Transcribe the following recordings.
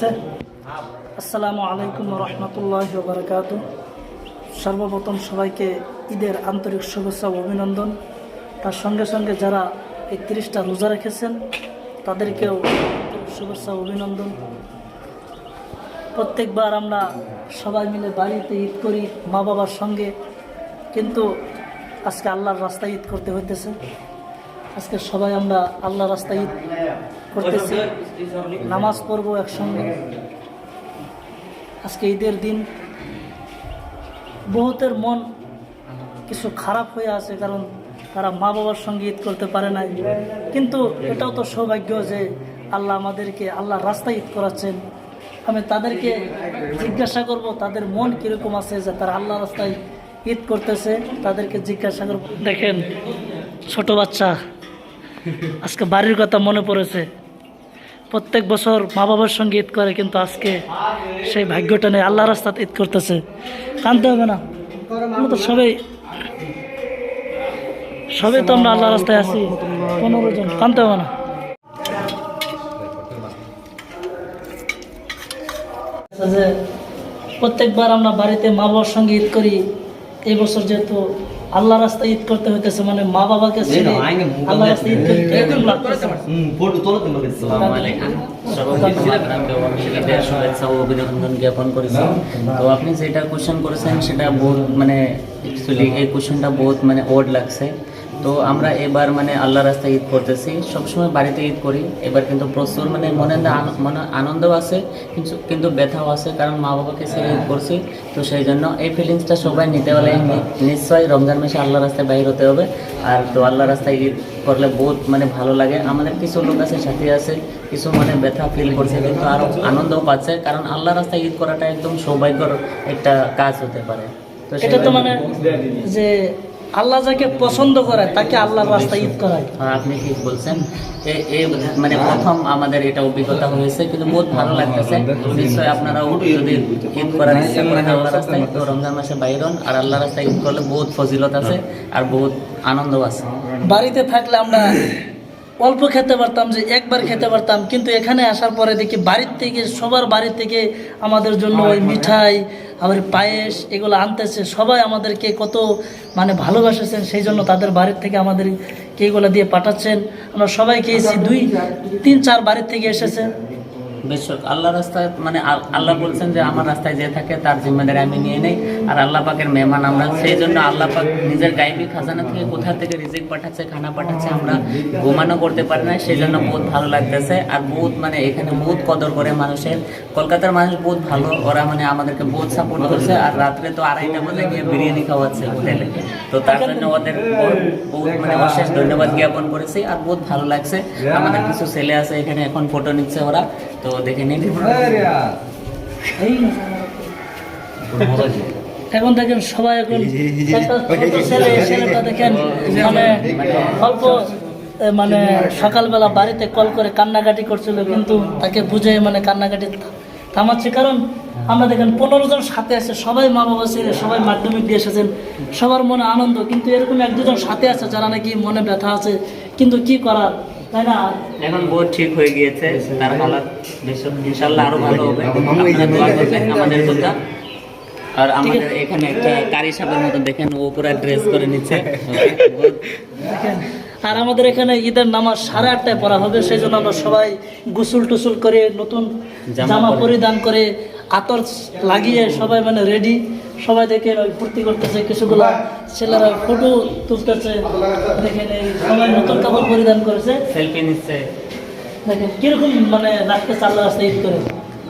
আছে। আসসালামু আলাইকুম রহমতুল্লাহ বারকাত। সর্বপ্রথম সবাইকে ঈদের আন্তরিক শুভেচ্ছা ও অভিনন্দন। তার সঙ্গে সঙ্গে যারা এই তিরিশটা রোজা রেখেছেন, তাদেরকেও শুভেচ্ছা অভিনন্দন। প্রত্যেকবার আমরা সবাই মিলে বাড়িতে ঈদ করি মা বাবার সঙ্গে, কিন্তু আজকে আল্লাহর রাস্তায় ঈদ করতে হইতেছে। আজকে সবাই আমরা আল্লাহ রাস্তায় ঈদ করতেছি। নামাজ পড়ব একসঙ্গে। আজকে ঈদের দিন বহুতের মন কিছু খারাপ হয়ে আছে, কারণ তারা মা বাবার সঙ্গে ঈদ করতে পারে নাই। কিন্তু এটাও তো সৌভাগ্য যে আল্লাহ আমাদেরকে আল্লাহ রাস্তায় ঈদ করাচ্ছেন। আমি তাদেরকে জিজ্ঞাসা করব, তাদের মন কীরকম আছে যে তারা আল্লাহ রাস্তায় ঈদ করতেছে? তাদেরকে জিজ্ঞাসা করব। দেখেন, ছোট বাচ্চা আজকে বাড়ির কথা মনে পড়েছে। প্রত্যেক বছর মা বাবার সঙ্গে ঈদ করে, কিন্তু আজকে সেই ভাগ্যটা নেই। আল্লাহ রাস্তাতে ঈদ করতেছে। কানতে হবে না। আমরা তো সবাই সবাই তো আমরা আল্লাহ রাস্তায় আছি। পনেরো জন। কানতে হবে না। যে প্রত্যেকবার আমরা বাড়িতে মা বাবার সঙ্গে ঈদ করি। এই বছর যেহেতু আল্লাহ রাস্তায় ঈদ করতে হইতেছে মানে মা বাবাকে ছেড়ে আল্লাহ রাস্তায় ঈদ করতে ঈদের শুভেচ্ছা অভিনন্দন জ্ঞাপন করেছি তো আপনি যেটা কোশ্চেন করেছেন সেটা বহুত মানে অ্যাকচুয়ালি এই কোশ্চেনটা বহুত মানে ওড লাগছে। তো আমরা এবার মানে আল্লাহ রাস্তায় ঈদ করতেছি। সবসময় বাড়িতে ঈদ করি। এবার কিন্তু প্রচুর মানে মনে মনে আনন্দও আছে কিন্তু কিন্তু ব্যথাও আছে কারণ মা বাবাকে ছেড়ে ঈদ করছি। তো সেই জন্য এই ফিলিংসটা সবাই নিতে হলে নিশ্চয়ই রমজান মাসে আল্লাহ রাস্তায় বাইর হতে হবে। আর তো আল্লাহ রাস্তায় ঈদ করলে বহুত মানে ভালো লাগে। আমাদের কিছু লোক আছে সাথে আছে কিছু মানে ব্যথা ফিল করছে কিন্তু আরও আনন্দও পাচ্ছে কারণ আল্লাহ রাস্তায় ঈদ করাটা একদম সৌভাগ্যর একটা কাজ হতে পারে। তো এটা তো মানে যে আল্লাহ যাকে পছন্দ করে তাকে আল্লাহর রাস্তায় ঈদ করায়। হ্যাঁ, আপনি ঠিক বলছেন। মানে প্রথম আমাদের এটা অভিজ্ঞতা হয়েছে কিন্তু বহুত ভালো লাগতেছে। নিশ্চয় আপনারা যদি ঈদ করার ইচ্ছা করেন আল্লাহ রাস্তায় তো রমজান মাসে বাইরন আর আল্লাহ রাস্তায় ঈদ করলে বহুত ফজিলত আছে আর বহুত আনন্দ আছে। বাড়িতে থাকলে আমরা অল্প খেতে পারতাম যে একবার খেতে পারতাম কিন্তু এখানে আসার পরে দেখি বাড়ির থেকে সবার বাড়ি থেকে আমাদের জন্য ওই মিঠাই আবার পায়েস এগুলো আনতেছে। সবাই আমাদেরকে কত মানে ভালোবাসেছেন সেই জন্য তাদের বাড়ির থেকে আমাদের এগুলো দিয়ে পাঠাচ্ছেন। আমরা সবাই খেয়েছি দুই তিন চার বাড়ির থেকে এসেছে। বেশ আল্লাহ রাস্তায় মানে আল্লাহ বলছেন যে আমার রাস্তায় যে থাকে তার জিম্মেদারি আমি নিয়ে নেই। আর আল্লাহ পাকের মেহমান আমরা, সেই জন্য আল্লাহ পাক নিজের গাইবি খাজানা থেকে কোথা থেকে রিজিক পাঠাচ্ছে, খানা পাঠাচ্ছে আমরা ঘুমানো করতে পারি না সেই জন্য বহুত ভালো লাগতেছে। আর বহুত মানে এখানে বহুত কদর করে মানুষের। কলকাতার মানুষ বহুত ভালো, ওরা মানে আমাদেরকে বহুত সাপোর্ট করছে। আর রাত্রে তো আড়াইটা বাজে গিয়ে বিরিয়ানি খাওয়াচ্ছে হোটেলে। তো তার জন্য ওদের বহুত মানে অশেষ ধন্যবাদ জ্ঞাপন করেছি। আর বহুত ভালো লাগছে। আমাদের কিছু ছেলে আছে এখানে, এখন ফটো নিচ্ছে ওরা। তো দেখে নিন এখন দেখেন সবাই এখন ছেলে ছেলেটা দেখেন মানে অল্প মানে সকালবেলা বাড়িতে কল করে কান্নাকাটি করছিল কিন্তু তাকে বুঝে মানে কান্নাকাটি থামাচ্ছে কারণ আমরা দেখেন পনেরো জন সাথে আছে সবাই মা বাবা ছেলে সবাই মাধ্যমিক দিয়ে এসেছেন সবার মনে আনন্দ কিন্তু এরকম এক দুজন সাথে আছে যারা নাকি মনে ব্যথা আছে কিন্তু কি করার তাই না। এখন বহুত ঠিক হয়ে গিয়েছে তার হালাত ইনশাল্লাহ আরও ভালো হবে। আমাদের কথা। আর আমাদের এখানে একটা কারি সাপের মতো দেখেন ও পুরা ড্রেস করে নিচ্ছে। আর আমাদের এখানে ঈদের নামাজ সাড়ে আটটায় পড়া হবে সেই জন্য আমরা সবাই গোসল টুসুল করে নতুন জামা পরিধান করে আতর লাগিয়ে সবাই মানে রেডি সবাই দেখে ওই ফুর্তি করতেছে কিছুগুলা ছেলেরা ফটো তুলতেছে। দেখেন এই সবাই নতুন কাপড় পরিধান করেছে। সেলফি নিচ্ছে। দেখেন কীরকম মানে আল্লাহ রাস্তায় ঈদ করে।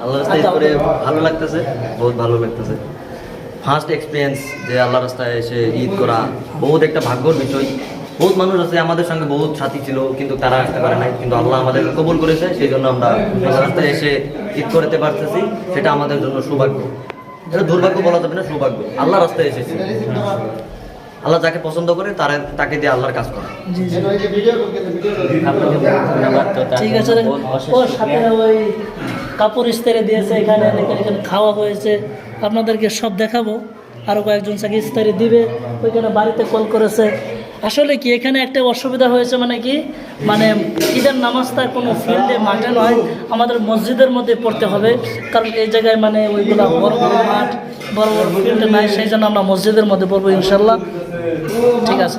আল্লাহ রাস্তায় ঈদ করে ভালো লাগতেছে বহুত ভালো লাগতেছে। ফার্স্ট এক্সপিরিয়েন্স যে আল্লাহ রাস্তায় এসে ঈদ করা বহুত একটা ভাগ্যর বিষয়। বহুত মানুষ আছে আমাদের সঙ্গে বহুত সাথী ছিল কিন্তু তারা আসতে পারে নাই। কিন্তু আল্লাহ আমাদের কবুল করেছে সেই জন্য আমরা আল্লাহ রাস্তায় এসে ঈদ করতে পারতেছি সেটা আমাদের জন্য সৌভাগ্য। এটা দুর্ভাগ্য বলা যাবে না সৌভাগ্য। আল্লাহ রাস্তায় এসেছে। আল্লাহ যাকে পছন্দ করে তারা তাকে দিয়ে আল্লাহর কাজ করে। ঠিক আছে ওর ও সাথে ওই কাপড় ইস্তারে দিয়েছে এখানে এখানে খাওয়া হয়েছে। আপনাদেরকে সব দেখাবো। আরও কয়েকজন সাথে ইস্তারি দিবে ওইখানে বাড়িতে কল করেছে। আসলে কি এখানে একটা অসুবিধা হয়েছে মানে কি? মানে ঈদের নামাজটা কোনো ফিল্ডে মাঠে নয়, আমাদের মসজিদের মধ্যে পড়তে হবে। কারণ এই জায়গায় মানে ওইগুলো বড় বড় মাঠ, বড় বড় ফিল্ড নাই, সেই জন্য আমরা মসজিদের মধ্যে পড়ব ইনশাল্লাহ। ঠিক আছে।